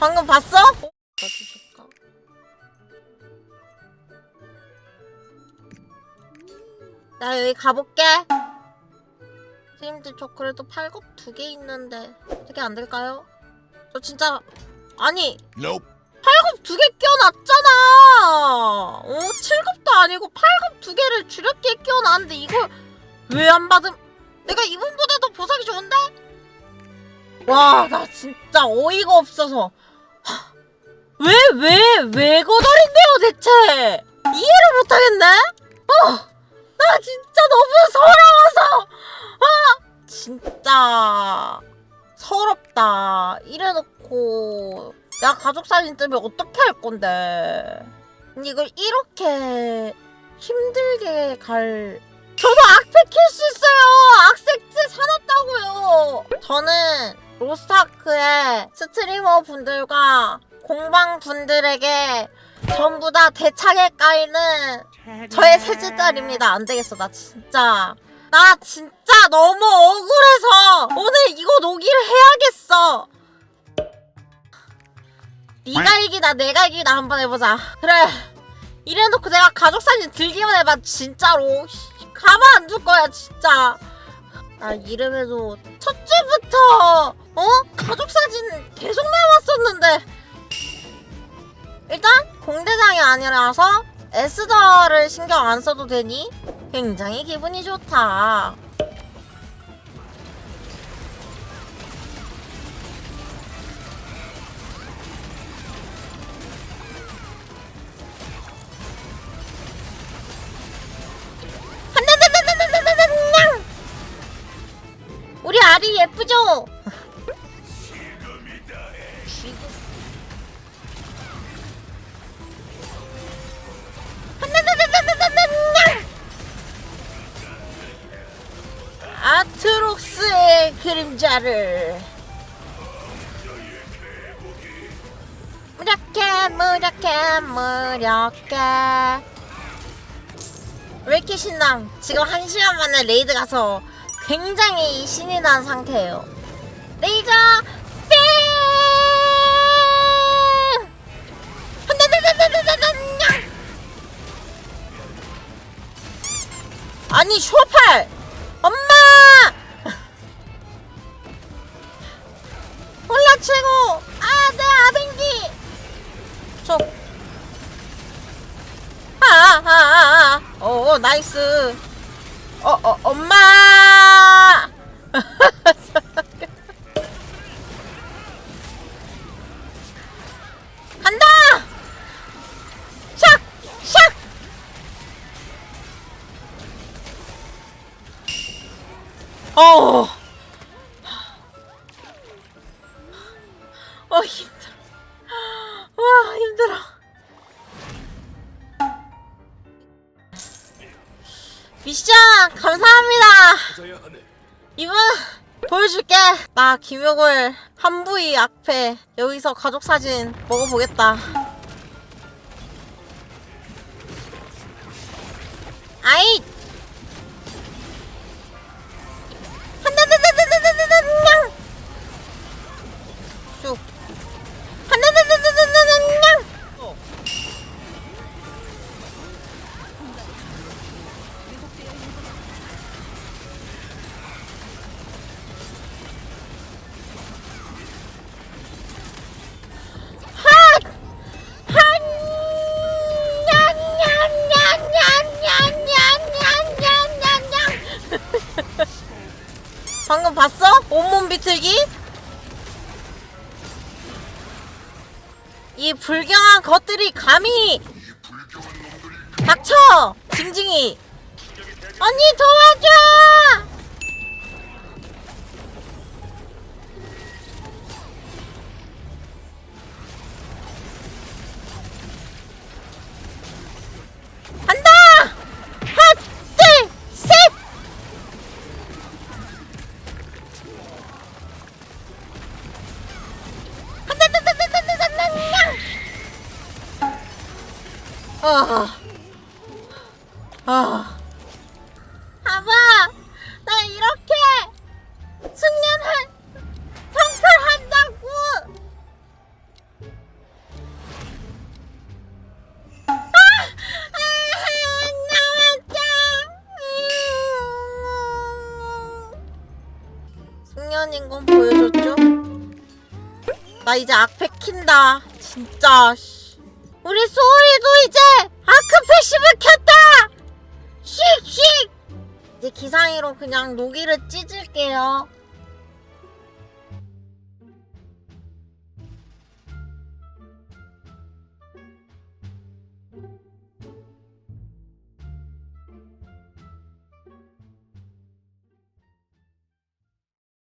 방금 봤어? 나 여기 가볼게. 선생님들 저 그래도 팔굽 두 개 있는데 어떻게 안 될까요? 저 진짜 아니 Nope. 팔굽 두 개 끼워놨잖아. 어, 칠굽도 아니고 팔굽 두 개를 줄였게 끼워놨는데 이걸 왜 안 받음? 내가 이분보다도 보석이 좋은데? 와, 나 진짜 어이가 없어서. 하, 왜, 왜, 왜 거덜인데요, 대체? 이해를 못하겠네? 어, 나 진짜 너무 서러워서. 아, 진짜 서럽다. 이래놓고 야 가족 사진 뜨면 어떻게 할 건데? 이걸 이렇게 힘들게 갈 저도 악팩 킬수 있어요. 악색트 사놨다고요. 저는 로스타크의 스트리머 분들과 공방 분들에게 전부 다 대차게 까이는 저의 셋째 딸입니다. 안 되겠어. 나 진짜. 나 진짜 너무 억울해서 오늘 이거 녹이를 해야겠어. 네가 이기나 내가 이기나 한번 해보자. 그래. 이래놓고 내가 가족 사진 들기만 해봐 진짜로. 가만 안 둘 거야 진짜. 나 이름에도 첫째부터 어 가족 사진 아니라서 에스더를 신경 안 써도 되니 굉장히 기분이 좋다. 우리 아리 예쁘죠? 그림자를 무력해 무력해 무력해 왜 이렇게 신나? 지금 한 시간 만에 레이드 가서 굉장히 신이 난 상태예요. 레이저! 아니 쇼팔! 아. 오, 나이스. 어, 어, 엄마! 간다! 샥! 샥! 어. 어, 미션 감사합니다. 이분 보여줄게. 나 김욕을 한 부위 앞에 여기서 가족 사진 먹어보겠다. 아이. 방금 봤어? 온몸 비틀기? 이 불경한 것들이 감히 닥쳐! 징징이! 언니 도와줘! 아. 아. 봐봐! 나 이렇게 숙련한 성찰한다고! 아! 아! 나왔다! 음. 숙련인 건 보여줬죠? 나 이제 악패 킨다. 진짜. 씨. 우리 소울이도 이제 아크 패시브 켰다. 씩씩. 이제 기상이로 그냥 노기를 찢을게요.